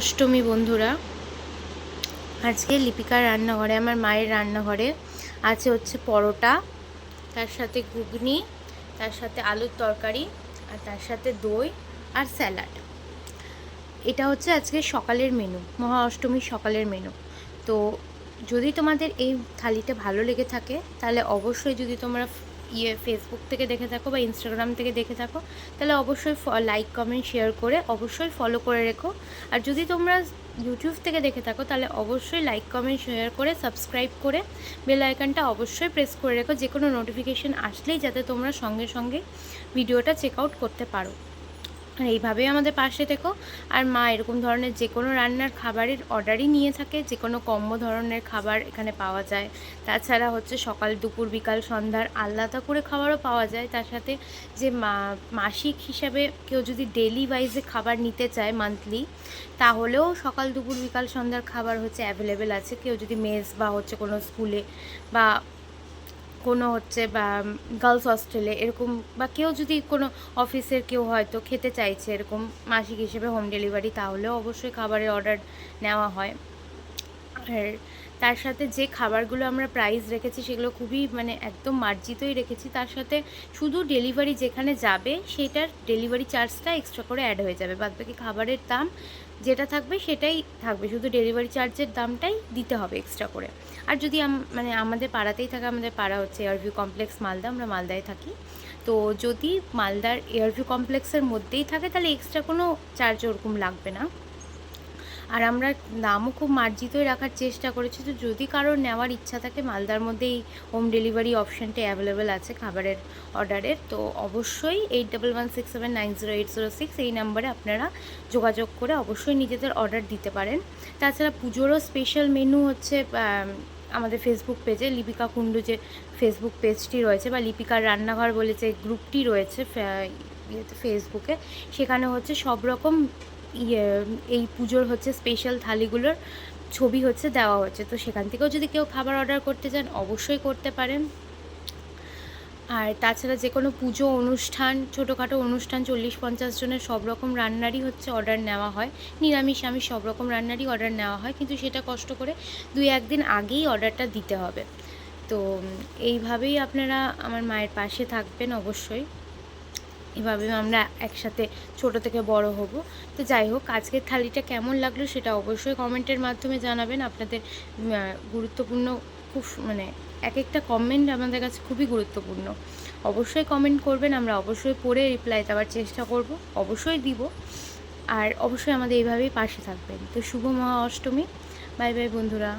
অষ্টমী বন্ধুরা। আজকে লিপিকার রান্নাঘরে, আমার মায়ের রান্নাঘরে আছে হচ্ছে পরোটা, তার সাথে ঘুগনি, তার সাথে আলুর তরকারি, আর তার সাথে দই আর স্যালাড। এটা হচ্ছে আজকে সকালের মেনু মহা অষ্টমীর সকালের মেনু তো যদি তোমাদের এই থালিটা ভালো লেগে থাকে, তাহলে অবশ্যই যদি তোমরা ইয়ে ফেসবুক থেকে দেখে থাকো বা ইনস্টাগ্রাম থেকে দেখে থাকো, তাহলে অবশ্যই লাইক কমেন্ট শেয়ার করে অবশ্যই ফলো করে রেখো। আর যদি তোমরা ইউটিউব থেকে দেখে থাকো, তাহলে অবশ্যই লাইক কমেন্ট শেয়ার করে সাবস্ক্রাইব করে বেল আইকনটা অবশ্যই প্রেস করে রেখো। যে কোনো নোটিফিকেশান আসলেই যাতে তোমরা সঙ্গে সঙ্গে ভিডিওটা চেক আউট করতে পারো। আর এইভাবেই আমাদের পাশে থেকো। আর মা এরকম ধরনের যে কোনো রান্নার খাবারের অর্ডারই নিয়ে থাকে যে কোনো কম্ব ধরনের খাবার এখানে পাওয়া যায়। তাছাড়া হচ্ছে সকাল, দুপুর, বিকাল, সন্ধ্যার আলাদা করে খাবারও পাওয়া যায়। তার সাথে যে মাসিক হিসাবে কেউ যদি ডেলি ওয়াইজে খাবার নিতে চায় মান্থলি তাহলেও সকাল, দুপুর, বিকাল, সন্ধ্যার খাবার হচ্ছে অ্যাভেলেবেল আছে। কেউ যদি মেস বা হচ্ছে কোনো স্কুলে বা কোনো হচ্ছে বা গার্লস হস্টেলে এরকম বা কেউ যদি কোনো অফিসের কেউ হয়তো খেতে চাইছে এরকম মাসিক হিসেবে হোম ডেলিভারি তাহলেও অবশ্যই খাবারের অর্ডার নেওয়া হয়। আর তার সাথে যে খাবারগুলো আমরা প্রাইস রেখেছি সেগুলো খুবই মানে একদম মার্জিতই রেখেছি, তার সাথে শুধু ডেলিভারি যেখানে যাবে সেটার ডেলিভারি চার্জটা এক্সট্রা করে অ্যাড হয়ে যাবে। বাদ বাকি খাবারের দাম যেটা থাকবে সেটাই থাকবে, শুধু ডেলিভারি চার্জের দামটাই দিতে হবে এক্সট্রা করে। আর যদি মানে আমাদের পাড়াতেই থাকে, আমাদের পাড়া হচ্ছে এয়ারভিউ কমপ্লেক্স মালদা, আমরা মালদায় থাকি। তো যদি মালদার এয়ারভিউ কমপ্লেক্সের মধ্যেই থাকে, তাহলে এক্সট্রা কোনো চার্জ ওরকম লাগবে না। আর আমরা দামও খুব মার্জিতই রাখার চেষ্টা করেছি, তো যদি কারোর নেওয়ার ইচ্ছা থাকে, মালদার মধ্যে এই হোম ডেলিভারি অপশানটা অ্যাভেলেবেল আছে খাবারের অর্ডারের তো অবশ্যই eight double one six seven nine zero eight zero six এই নাম্বারে আপনারা যোগাযোগ করে অবশ্যই নিজেদের অর্ডার দিতে পারেন। তাছাড়া পুজোরও স্পেশাল মেনু হচ্ছে আমাদের ফেসবুক পেজে লিপিকা কুণ্ডু যে ফেসবুক পেজটি রয়েছে বা লিপিকার রান্নাঘর বলে যে গ্রুপটি রয়েছে ফেসবুকে সেখানে হচ্ছে সব রকম এই পুজোর হচ্ছে স্পেশাল থালিগুলোর ছবি হচ্ছে দেওয়া হচ্ছে। তো সেখান থেকেও যদি কেউ খাবার অর্ডার করতে চান, অবশ্যই করতে পারেন। আর তাছাড়া যে কোনো পুজো অনুষ্ঠান, ছোটোখাটো অনুষ্ঠান, চল্লিশ পঞ্চাশ জনের সব রকম রান্নারই হচ্ছে অর্ডার নেওয়া হয়। নিরামিষ আমি সব রকম রান্নারই অর্ডার নেওয়া হয়, কিন্তু সেটা কষ্ট করে দুই, একদিন আগেই অর্ডারটা দিতে হবে। তো এইভাবেই আপনারা আমার মায়ের পাশে থাকবেন অবশ্যই। এভাবে আমরা একসাথে ছোট থেকে বড় হব। তো যাই হোক, আজকের থালিটা কেমন লাগল সেটা অবশ্যই কমেন্টের মাধ্যমে জানাবেন। আপনাদের গুরুত্বপূর্ণ খুব মানে এক একটা কমেন্ট আমাদের কাছে খুবই গুরুত্বপূর্ণ। অবশ্যই কমেন্ট করবেন, আমরা অবশ্যই পড়ে রিপ্লাই দেওয়ার চেষ্টা করব, অবশ্যই দিব। আর অবশ্যই আমাদের এইভাবেই পাশে থাকবেন। তো শুভ মহা অষ্টমী বাই বাই বন্ধুরা।